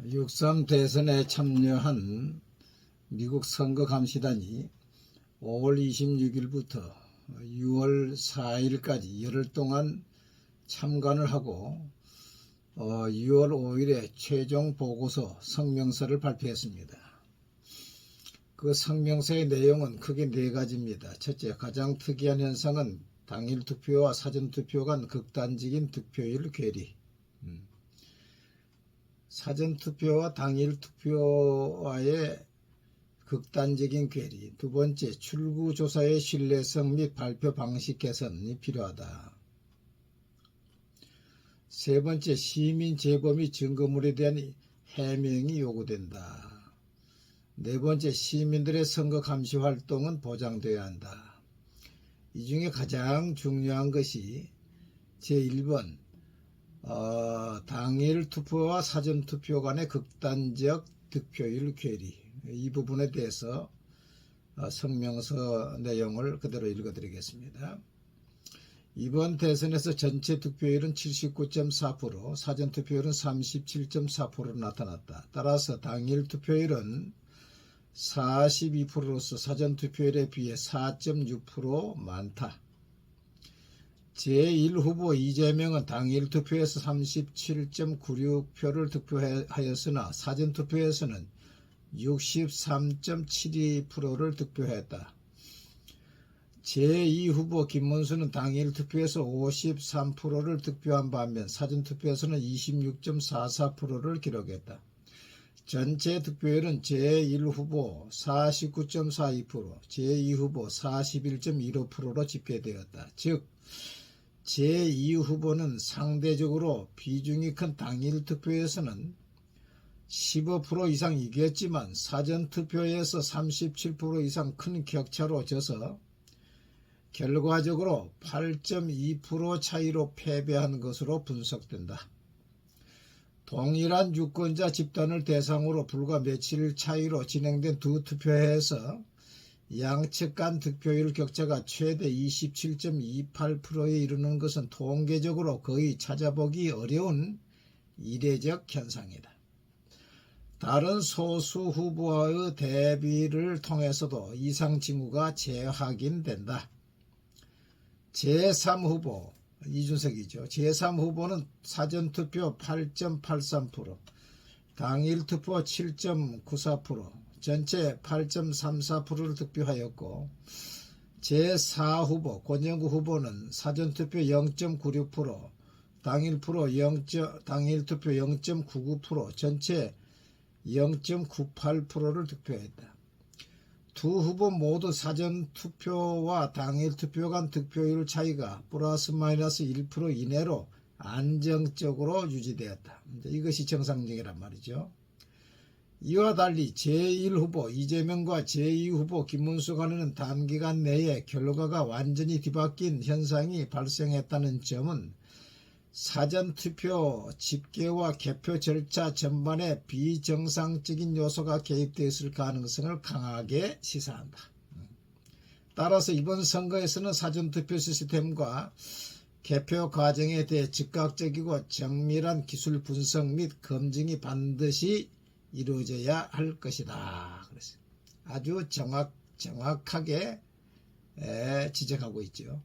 6.3 대선에 참여한 미국 선거 감시단이 5월 26일부터 6월 4일까지 열흘 동안 참관을 하고 어, 6월 5일에 최종 보고서 성명서를 발표했습니다. 그 성명서의 내용은 크게 네 가지입니다. 첫째, 가장 특이한 현상은 당일 투표와 사전 투표 간 극단적인 득표율 괴리. 음. 사전 투표와 당일 투표와의 극단적인 괴리. 두 번째, 출구 조사의 신뢰성 및 발표 방식 개선이 필요하다. 세 번째, 시민 제보 및 증거물에 대한 해명이 요구된다. 네 번째, 시민들의 선거 감시 활동은 보장되어야 한다. 이 중에 가장 중요한 것이 제1번 어, 당일 투표와 사전 투표 간의 극단적 득표율 괴리 이 부분에 대해서 어, 성명서 내용을 그대로 읽어드리겠습니다. 이번 대선에서 전체 득표율은 79.4%, 사전 투표율은 37.4%로 나타났다. 따라서 당일 투표율은 42%로서 사전 투표율에 비해 4.6% 많다. 제1후보 이재명은 당일 투표에서 37.96표를 득표하였으나 사전 투표에서는 63.72%를 득표했다. 제2후보 김문수는 당일 투표에서 53%를 득표한 반면 사전 투표에서는 26.44%를 기록했다. 전체 득표율은 제1후보 49.42%, 제2후보 41.15%로 집계되었다. 즉, 제2 후보는 상대적으로 비중이 큰 당일 투표에서는 15% 이상 이겼지만 사전 투표에서 37% 이상 큰 격차로 져서 결과적으로 8.2% 차이로 패배한 것으로 분석된다. 동일한 유권자 집단을 대상으로 불과 며칠 차이로 진행된 두 투표에서 양측 간 득표율 격차가 최대 27.28%에 이르는 것은 통계적으로 거의 찾아보기 어려운 이례적 현상이다. 다른 소수 후보와의 대비를 통해서도 이상 징후가 재확인된다. 제3후보 이준석이죠. 제3후보는 사전투표 8.83%, 당일 투표 7.94%, 전체 8.34%를 득표하였고 제4후보 권영구 후보는 사전투표 0.96%, 당일 프로 0. 당일 투표 0.99%, 전체 0.98%를 득표했다. 두 후보 모두 사전 투표와 당일 투표 간 득표율 차이가 플러스 마이너스 1% 이내로 안정적으로 유지되었다. 이것이 정상적이란 말이죠. 이와 달리 제1후보 이재명과 제2후보 김문수 간에는 단기간 내에 결과가 완전히 뒤바뀐 현상이 발생했다는 점은 사전투표 집계와 개표 절차 전반에 비정상적인 요소가 개입되었을 가능성을 강하게 시사한다. 따라서 이번 선거에서는 사전투표 시스템과 개표 과정에 대해 즉각적이고 정밀한 기술 분석 및 검증이 반드시 이루어져야 할 것이다. 그래서 아주 정확, 정확하게 지적하고 있죠.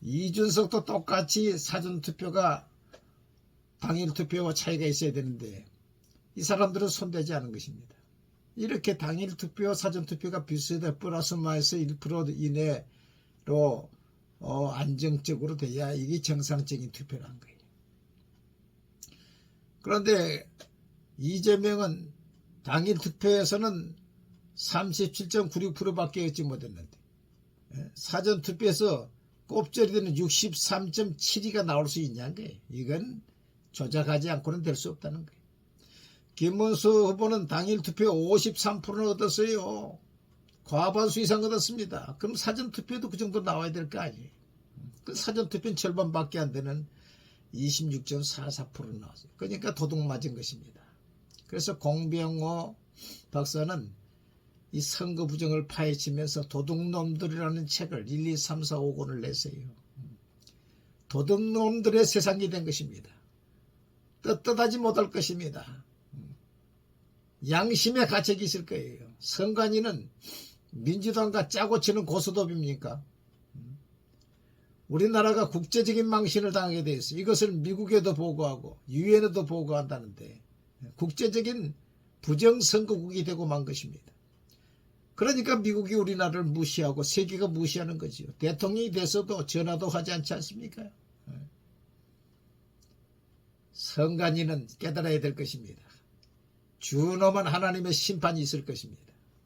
이준석도 똑같이 사전 투표가 당일 투표와 차이가 있어야 되는데 이 사람들은 손대지 않은 것입니다. 이렇게 당일 투표, 와 사전 투표가 비슷해 플러스 마이너스 1% 이내로 어, 안정적으로 돼야 이게 정상적인 투표라는 거예요. 그런데 이재명은 당일 투표에서는 37.96%밖에 얻지 못했는데 예, 사전 투표에서 꼽절이 되는 63.72가 나올 수 있냐는 거예요. 이건 조작하지 않고는 될 수 없다는 거예요. 김문수 후보는 당일 투표 53%를 얻었어요. 과반수 이상 얻었습니다. 그럼 사전투표도 그 정도 나와야 될 거 아니에요. 그 사전투표는 절반밖에 안 되는 26.44% 나왔어요. 그러니까 도둑 맞은 것입니다. 그래서 공병호 박사는 이 선거 부정을 파헤치면서 도둑놈들이라는 책을 1, 2, 3, 4, 5권을 냈어요. 도둑놈들의 세상이 된 것입니다. 떳떳하지 못할 것입니다. 양심의 가책이 있을 거예요. 선관위는 민주당과 짜고 치는 고스톱입니까? 우리나라가 국제적인 망신을 당하게 돼 있어. 이것을 미국에도 보고하고 유엔에도 보고한다는데 국제적인 부정선거국이 되고 만 것입니다. 그러니까 미국이 우리나라를 무시하고 세계가 무시하는 거지요. 대통령이 돼서도 전화도 하지 않지 않습니까? 선관위는 깨달아야 될 것입니다. 준엄한 하나님의 심판이 있을 것입니다.